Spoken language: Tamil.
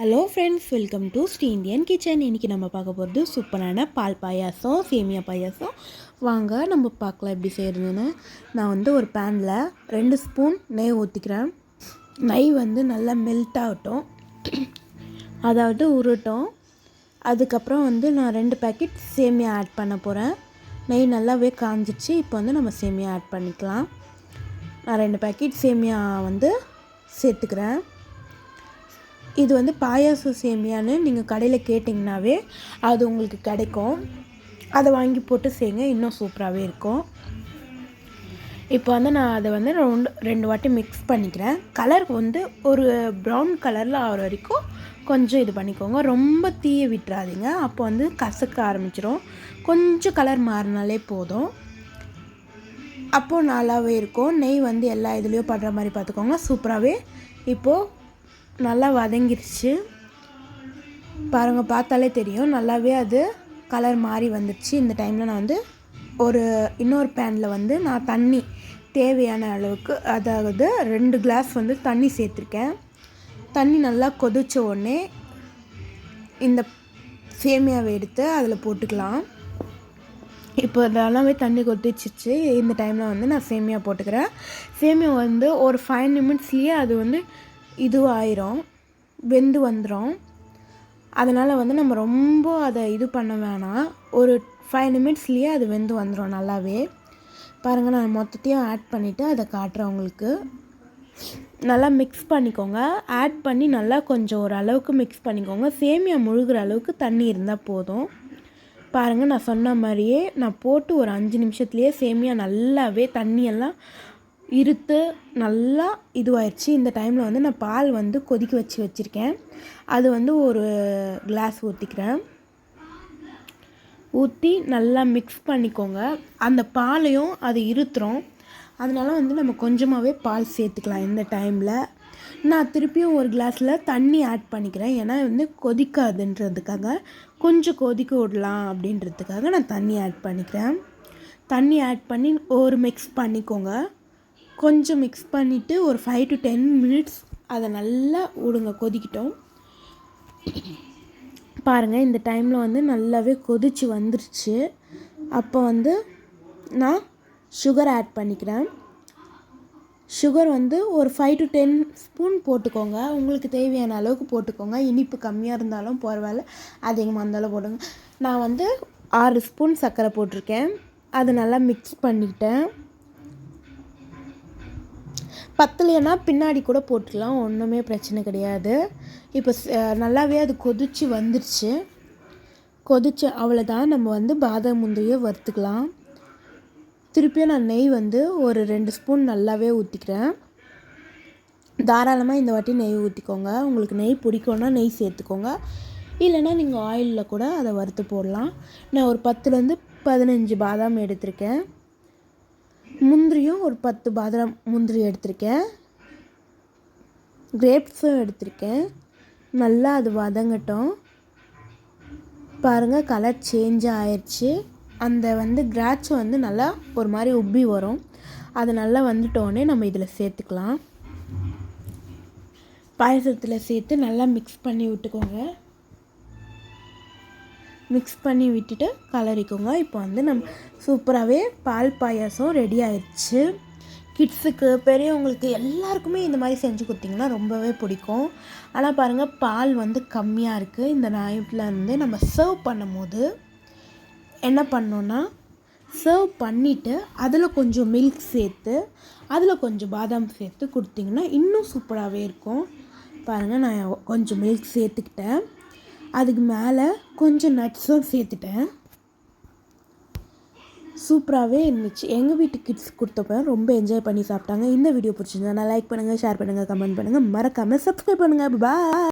Hello friends welcome to Sri Indian kitchen இன்றைக்கி நம்ம பார்க்க போகிறது சூப்பரான பால் பாயாசம் சேமியா பாயாசம். வாங்க நம்ம பார்க்கலாம் எப்படி செய்கிறதுன்னு நான் வந்து ஒரு பேனில் ரெண்டு ஸ்பூன் நெய் ஊற்றிக்கிறேன் நெய் வந்து நல்லா மெல்ட் ஆகட்டும். அதாவது உருட்டும். அதுக்கப்புறம் வந்து நான் ரெண்டு பேக்கெட் சேமியா ஆட் பண்ண போகிறேன் நெய் நல்லாவே காஞ்சிச்சு இப்போ வந்து நம்ம சேமியா ஆட் பண்ணிக்கலாம். நான் ரெண்டு பேக்கெட் சேமியா வந்து சேர்த்துக்கிறேன். இது வந்து பாயாசம் சேமியான்னு நீங்கள் கடையில் கேட்டிங்கனாவே அது உங்களுக்கு கிடைக்கும். அதை வாங்கி போட்டு செய்யுங்க இன்னும் சூப்பராகவே இருக்கும். இப்போ வந்து நான் அதை வந்து ரெண்டு ரெண்டு வாட்டி மிக்ஸ் பண்ணிக்கிறேன். கலர் வந்து ஒரு ப்ரௌன் கலரில் ஆகிற வரைக்கும் கொஞ்சம் இது பண்ணிக்கோங்க. ரொம்ப தீய விட்டுறாதீங்க. அப்போ வந்து கசக்க ஆரம்பிச்சிடும் கொஞ்சம் கலர் மாறினாலே போதும். அப்போது நல்லாவே இருக்கும். நெய் வந்து எல்லா இதுலேயும் படுற மாதிரி பார்த்துக்கோங்க. சூப்பராகவே இப்போது நல்லா வதங்கிருச்சு. பாருங்கள் பார்த்தாலே தெரியும். நல்லாவே அது கலர் மாறி வந்துடுச்சு இந்த டைமில் நான் வந்து ஒரு இன்னொரு பேனில் வந்து நான் தண்ணி தேவையான அளவுக்கு அதாவது ரெண்டு கிளாஸ் வந்து தண்ணி சேர்த்துருக்கேன். தண்ணி நல்லா கொதித்த உடனே இந்த சேமியாவை எடுத்து அதில் போட்டுக்கலாம். இப்போ நல்லாவே தண்ணி கொதிச்சிச்சு இந்த டைமில் வந்து நான் சேமியா போட்டுக்கிறேன். சேமியா வந்து ஒரு ஃபைவ் நிமிட்ஸ்லேயே அது வந்து இதுவாயிரும் வெந்து வந்துடும் அதனால் வந்து நம்ம ரொம்ப அதை இது பண்ண வேணாம். ஒரு ஃபைவ் நிமிட்ஸ்லேயே அது வெந்து வந்துடும் நல்லாவே. பாருங்கள் நான் மொத்தத்தையும் ஆட் பண்ணிவிட்டு அதை காட்டுறேன் உங்களுக்கு. நல்லா மிக்ஸ் பண்ணிக்கோங்க. ஆட் பண்ணி நல்லா கொஞ்சம் ஒரு அளவுக்கு மிக்ஸ் பண்ணிக்கோங்க. சேமியா முழுகிற அளவுக்கு தண்ணி இருந்தால் போதும். பாருங்கள் நான் சொன்ன மாதிரியே நான் போட்டு ஒரு அஞ்சு நிமிஷத்துலேயே சேமியா நல்லாவே தண்ணியெல்லாம் இருத்து நல்லா இதுவாயிடுச்சு இந்த டைமில் வந்து நான் பால் வந்து கொதிக்க வச்சு வச்சுருக்கேன். அது வந்து ஒரு கிளாஸ் ஊற்றிக்கிறேன் ஊற்றி நல்லா மிக்ஸ் பண்ணிக்கோங்க. அந்த பாலையும் அது இருத்துறோம் அதனால் வந்து நம்ம கொஞ்சமாகவே பால் சேர்த்துக்கலாம் இந்த டைமில். நான் திருப்பியும் ஒரு கிளாஸில் தண்ணி ஆட் பண்ணிக்கிறேன். ஏன்னா வந்து கொதிக்காதுன்றதுக்காக. கொஞ்சம் கொதிக்க விடலாம் அப்படின்றதுக்காக நான் தண்ணி ஆட் பண்ணிக்கிறேன். தண்ணி ஆட் பண்ணி ஒரு மிக்ஸ் பண்ணிக்கோங்க. கொஞ்சம் மிக்ஸ் பண்ணிவிட்டு ஒரு ஃபைவ் டு டென் மினிட்ஸ் அதை நல்லா விடுங்க கொதிக்கிட்டோம். பாருங்கள் இந்த டைமில் வந்து நல்லாவே கொதிச்சு வந்துருச்சு. அப்போ வந்து நான் சுகர் ஆட் பண்ணிக்கிறேன். சுகர் வந்து ஒரு ஃபைவ் டு டென் ஸ்பூன் போட்டுக்கோங்க. உங்களுக்கு தேவையான அளவுக்கு போட்டுக்கோங்க. இனிப்பு கம்மியாக இருந்தாலும் பரவாயில்ல அதிகமாக இருந்தாலும் போடுங்க. நான் வந்து ஆறு ஸ்பூன் சர்க்கரை போட்டிருக்கேன். அதை நல்லா மிக்ஸ் பண்ணிக்கிட்டேன் பத்தலைன்னா பின்னாடி கூட போட்டுக்கலாம் ஒன்றுமே பிரச்சனை கிடையாது. இப்போ நல்லாவே அது கொதித்து வந்துடுச்சு கொதிச்சு அவ்வளோதான் நம்ம வந்து பாதாம் முந்திரியை வறுத்துக்கலாம். திருப்பியும் நான் நெய் வந்து ஒரு ரெண்டு ஸ்பூன் நல்லாவே ஊற்றிக்கிறேன் தாராளமாக இந்த வாட்டி நெய் ஊற்றிக்கோங்க உங்களுக்கு நெய் பிடிக்கும்னா நெய் சேர்த்துக்கோங்க. இல்லைன்னா நீங்கள் ஆயிலில் கூட அதை வறுத்து போடலாம். நான் ஒரு பத்துலேருந்து பதினஞ்சு பாதாம் எடுத்திருக்கேன். முந்திரியும் ஒரு பத்து பாதாம் முந்திரி எடுத்திருக்கேன். கிரேப்ஸும் எடுத்திருக்கேன். நல்லா அது வதங்கட்டும். பாருங்கள் கலர் சேஞ்ச் ஆயிடுச்சு அந்த வந்து கிராட்ச் வந்து நல்லா ஒரு மாதிரி உப்பி வரும். அது நல்லா வந்துட்டோடனே நம்ம இதில் சேர்த்துக்கலாம். பாயசத்தில் சேர்த்து நல்லா மிக்ஸ் பண்ணி விட்டுக்கோங்க. மிக்ஸ் பண்ணி விட்டுட்டு கலரிக்கோங்க. இப்போ வந்து நம்ம சூப்பராகவே பால் பாயாசம் ரெடி ஆயிடுச்சு கிட்ஸுக்கு பெரியவங்களுக்கு எல்லாருக்குமே இந்த மாதிரி செஞ்சு கொடுத்திங்கன்னா ரொம்பவே பிடிக்கும். ஆனால் பாருங்கள் பால் வந்து கம்மியாக இருக்குது இந்த நாய்ட்டில் வந்து நம்ம சர்வ் பண்ணும் போது என்ன பண்ணோன்னா சர்வ் பண்ணிவிட்டு அதில் கொஞ்சம் மில்க் சேர்த்து அதில் கொஞ்சம் பாதாம் சேர்த்து கொடுத்திங்கன்னா இன்னும் சூப்பராகவே இருக்கும். பாருங்கள் நான் கொஞ்சம் மில்க் சேர்த்துக்கிட்டேன். அதுக்கு மேலே கொஞ்சம் நட்ஸும் சேர்த்துட்டேன். சூப்பராகவே இருந்துச்சு. எங்கள் வீட்டு கிட்ஸ் கொடுத்தப்ப ரொம்ப என்ஜாய் பண்ணி சாப்பிட்டாங்க. இந்த வீடியோ பிடிச்சிருந்தா நான் லைக் பண்ணுங்கள் ஷேர் பண்ணுங்கள் கமெண்ட் பண்ணுங்கள் மறக்காமல் சப்ஸ்கிரைப் பண்ணுங்கள் பா